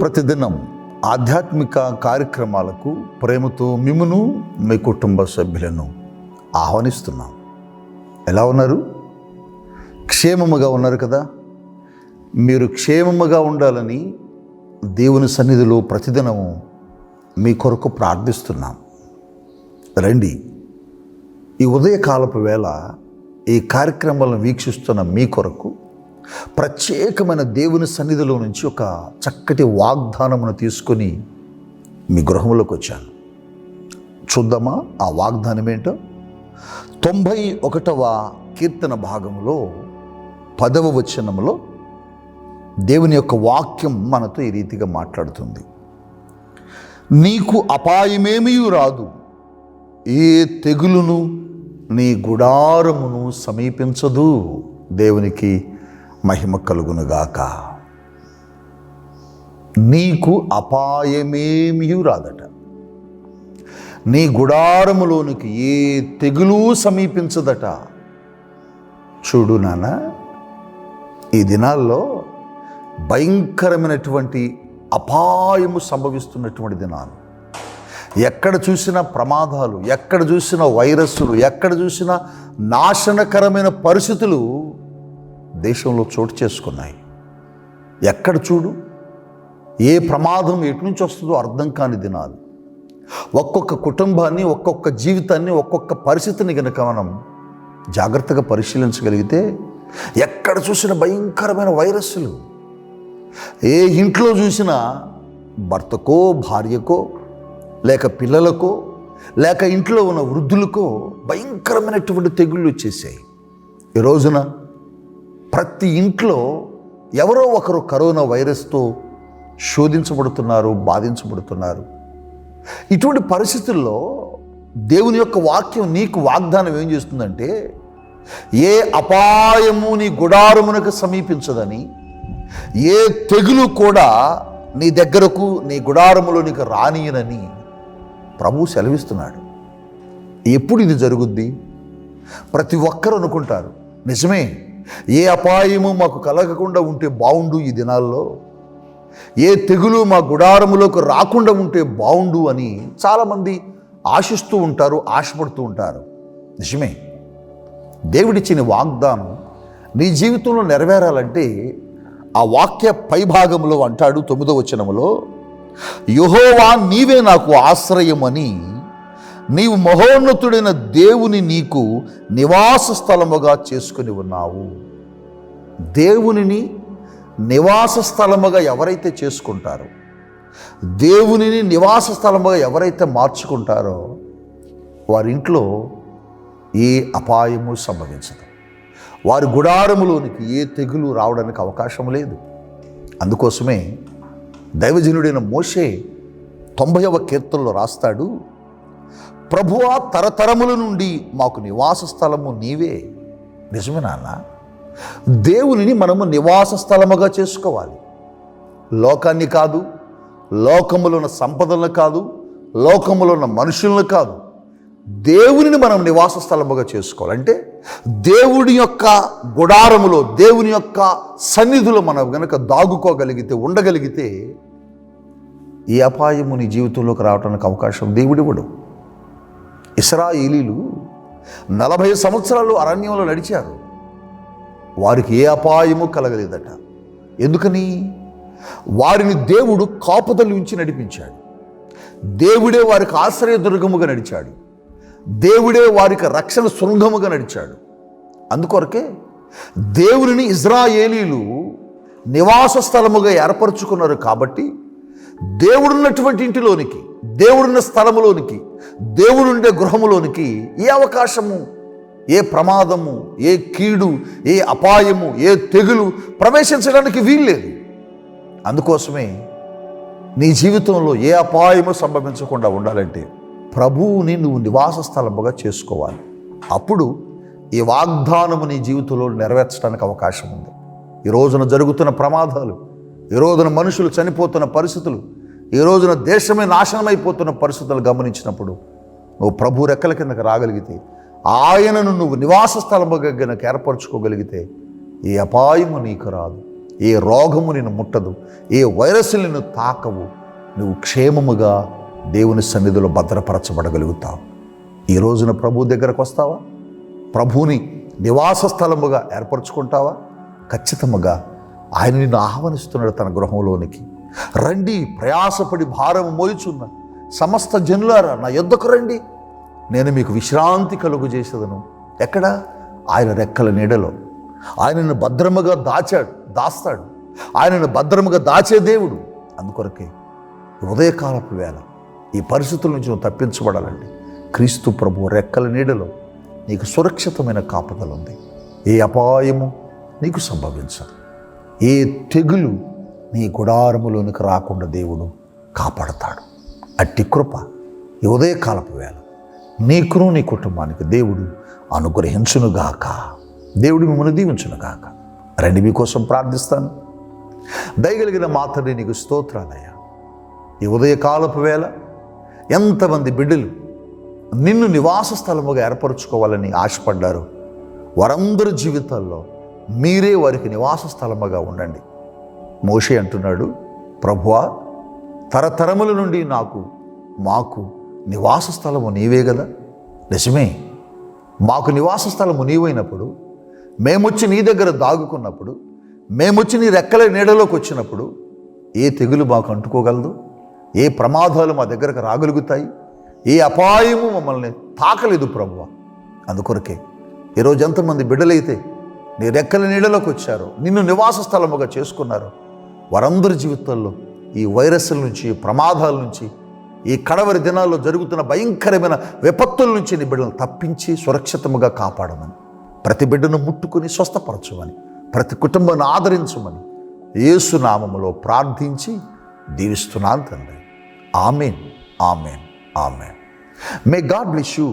ప్రతిదినం ఆధ్యాత్మిక కార్యక్రమాలకు ప్రేమతో మిమ్మును మీ కుటుంబ సభ్యులను ఆహ్వానిస్తున్నాం. ఎలా ఉన్నారు? క్షేమముగా ఉన్నారు కదా? మీరు క్షేమముగా ఉండాలని దేవుని సన్నిధిలో ప్రతిదినము మీ కొరకు ప్రార్థిస్తున్నాం. రండి. ఈ ఉదయకాలపు వేళ ఈ కార్యక్రమాలను వీక్షిస్తున్న మీ కొరకు ప్రత్యేకమైన దేవుని సన్నిధిలో నుంచి ఒక చక్కటి వాగ్దానమును తీసుకొని మీ గృహంలోకి వచ్చాను. చూద్దామా? ఆ వాగ్దానం ఏంటో? తొంభై ఒకటవ కీర్తన భాగంలో పదవ వచనంలో దేవుని యొక్క వాక్యం మనతో ఈ రీతిగా మాట్లాడుతుంది. నీకు అపాయమేమీ రాదు. ఏ తెగులును నీ గుడారమును సమీపించదు దేవునికి. మహిమ కలుగునుగాక. నీకు అపాయమేమీ రాదట. నీ గుడారములోనికి ఏ తెగులు సమీపించదట. చూడు నాన్న ఈ దినాల్లో భయంకరమైనటువంటి అపాయము సంభవిస్తున్నటువంటి దినాలు. ఎక్కడ చూసినా ప్రమాదాలు ఎక్కడ చూసినా వైరస్సులు ఎక్కడ చూసినా నాశనకరమైన పరిస్థితులు దేశంలో చోటు చేసుకున్నాయి. ఎక్కడ చూడు? ఏ ప్రమాదం ఎటు నుంచి వస్తుందో అర్థం కాని దినాలు. ఒక్కొక్క కుటుంబాన్ని ఒక్కొక్క జీవితాన్ని ఒక్కొక్క పరిస్థితిని కనుక మనం జాగ్రత్తగా పరిశీలించగలిగితే ఎక్కడ చూసిన భయంకరమైన వైరస్సులు. ఏ ఇంట్లో చూసినా భర్తకో భార్యకో లేక పిల్లలకో లేక ఇంట్లో ఉన్న వృద్ధులకో భయంకరమైనటువంటి తెగుళ్ళు వచ్చేసాయి. ఈ రోజున ప్రతి ఇంట్లో ఎవరో ఒకరు కరోనా వైరస్తో శోధించబడుతున్నారు బాధించబడుతున్నారు. ఇటువంటి పరిస్థితుల్లో దేవుని యొక్క వాక్యం నీకు వాగ్దానం ఏం చేస్తుందంటే ఏ అపాయము నీ గుడారమునకు సమీపించదని ఏ తెగులు కూడా నీ దగ్గరకు నీ గుడారములోనికి రానియనని ప్రభు సెలవిస్తున్నాడు. ఎప్పుడు ఇది జరుగుద్ది? ప్రతి ఒక్కరు అనుకుంటారు నిజమే. ఏ అపాయము మాకు కలగకుండా ఉంటే బాగుండు ఈ దినాల్లో? ఏ తెగులు మా గుడారములోకి రాకుండా ఉంటే బాగుండు అని చాలామంది ఆశిస్తూ ఉంటారు ఆశపడుతూ ఉంటారు. నిజమే. దేవుడిచ్చిన వాగ్దానం నీ జీవితంలో నెరవేరాలంటే ఆ వాక్య పైభాగంలో అంటాడు తొమ్మిదో వచనములో యహోవా నీవే నాకు ఆశ్రయమని నీవు మహోన్నతుడైన దేవుని నీకు నివాస స్థలముగా చేసుకుని ఉన్నావు. దేవునిని నివాస స్థలముగా ఎవరైతే చేసుకుంటారో దేవునిని నివాస స్థలముగా ఎవరైతే మార్చుకుంటారో వారింట్లో ఏ అపాయము సంభవించదు. వారి గుడారములోనికి ఏ తెగులు రావడానికి అవకాశం లేదు. అందుకోసమే దైవజనుడైన మోషే తొంభైవ కీర్తనలో రాస్తాడు ప్రభువా తరతరముల నుండి మాకు నివాస స్థలము నీవే. నిజమే నాన్న? దేవునిని మనము నివాస స్థలముగా చేసుకోవాలి. లోకాన్ని కాదు లోకములో ఉన్న సంపదలను కాదు లోకములో ఉన్న మనుషులను కాదు. దేవునిని మనం నివాస స్థలముగా చేసుకోవాలంటే దేవుడి యొక్క గుడారములో దేవుని యొక్క సన్నిధిలో మనం గనక దాగుకోగలిగితే ఉండగలిగితే ఈ అపాయము నీ జీవితంలోకి రావడానికి అవకాశం దేవుడివ్వడు. ఇస్రాయేలీలు నలభై సంవత్సరాలు అరణ్యంలో నడిచారు. వారికి ఏ అపాయము కలగలేదట. ఎందుకని? వారిని దేవుడు కాపుదలు ఉంచి నడిపించాడు. దేవుడే వారికి ఆశ్రయదుర్గముగా నడిచాడు. దేవుడే వారికి రక్షణ శృంగముగా నడిచాడు. అందుకొరకే దేవుడిని ఇజ్రాయేలీలు నివాస స్థలముగా ఏర్పరచుకున్నారు కాబట్టి దేవుడున్నటువంటి ఇంటిలోనికి దేవుడున్న స్థలములోనికి దేవుడుండే గృహములోనికి ఏ అవకాశము ఏ ప్రమాదము ఏ కీడు ఏ అపాయము ఏ తెగులు ప్రవేశించడానికి వీల్లేదు. అందుకోసమే నీ జీవితంలో ఏ అపాయము సంభవించకుండా ఉండాలంటే ప్రభువుని నువ్వు నివాస స్థలముగా చేసుకోవాలి. అప్పుడు ఈ వాగ్దానము నీ జీవితంలో నెరవేర్చడానికి అవకాశం ఉంది. ఈ రోజున జరుగుతున్న ప్రమాదాలు ఈ రోజున మనుషులు చనిపోతున్న పరిస్థితులు ఈ రోజున దేశమే నాశనమైపోతున్న పరిస్థితులు గమనించినప్పుడు నువ్వు ప్రభు రెక్కల కిందకి రాగలిగితే ఆయనను నువ్వు నివాస స్థలముగా కనుక ఏర్పరచుకోగలిగితే ఏ అపాయము నీకు రాదు. ఏ రోగము నిన్ను ముట్టదు. ఏ వైరస్లు నిన్ను తాకవు. నువ్వు క్షేమముగా దేవుని సన్నిధిలో భద్రపరచబడగలుగుతావు. ఈ రోజున ప్రభు దగ్గరకు వస్తావా? ప్రభువుని నివాస స్థలముగా ఏర్పరచుకుంటావా? ఖచ్చితముగా ఆయన నిన్ను ఆహ్వానిస్తున్నాడు తన గృహంలోనికి. రండి ప్రయాసపడి భారం మోయిచున్న సమస్త జనులారా నా యొద్దకు రండి. నేను మీకు విశ్రాంతి కలుగు చేసేదను. ఎక్కడ? ఆయన రెక్కల నీడలో. ఆయనను భద్రముగా దాచాడు దాస్తాడు. ఆయనను భద్రముగా దాచే దేవుడు. అందుకొరకే హృదయకాలపు వేళ ఈ పరిస్థితుల నుంచి నువ్వు తప్పించబడాలండి. క్రీస్తు ప్రభు రెక్కల నీడలో నీకు సురక్షితమైన కాపుదల ఉంది ఏ అపాయము నీకు సంభవించదు. ఏ తెగులు నీ గుడారములోనికి రాకుండా దేవుడు కాపాడతాడు. అట్టి కృప ఈ ఉదయకాలపు వేళ నీకును నీ కుటుంబానికి దేవుడు అనుగ్రహించునుగాక. దేవుడు మిమ్మల్ని దీవించునుగాక. రండి మీకోసం ప్రార్థిస్తాను. దయగలిగిన మాత్రమే నీకు స్తోత్రాలయ్యా ఈ ఉదయకాలపు వేళ ఎంతమంది బిడ్డలు నిన్ను నివాస స్థలముగా ఏర్పరచుకోవాలని ఆశపడ్డారు వారందరి జీవితాల్లో మీరే వారికి నివాస స్థలముగా ఉండండి. మోషే అంటున్నాడు ప్రభువా తరతరముల నుండి నాకు మాకు నివాస స్థలము నీవే కదా నిజమే మాకు నివాస స్థలము నీవైనప్పుడు మేమొచ్చి నీ దగ్గర దాగుకున్నప్పుడు మేమొచ్చి నీ రెక్కల నీడలోకి వచ్చినప్పుడు ఏ తెగులు మాకు అంటుకోగలదు? ఏ ప్రమాదాలు మా దగ్గరకు రాగలుగుతాయి? ఏ అపాయము మమ్మల్ని తాకలేదు ప్రభువ? అందుకొరకే ఈరోజు ఎంతమంది బిడ్డలైతే నీ రెక్కల నీడలోకి వచ్చారో నిన్ను నివాస స్థలముగా చేసుకున్నారు వారందరి జీవితాల్లో ఈ వైరస్ల నుంచి ఈ ప్రమాదాల నుంచి ఈ కడవరి దినాల్లో జరుగుతున్న భయంకరమైన విపత్తుల నుంచి నీ బిడ్డలను తప్పించి సురక్షితముగా కాపాడమని ప్రతి బిడ్డను ముట్టుకుని స్వస్థపరచమని ప్రతి కుటుంబాన్ని ఆదరించమని ఏసునామములో ప్రార్థించి దీవిస్తున్నాను తండ్రి. Amen amen amen. May God bless you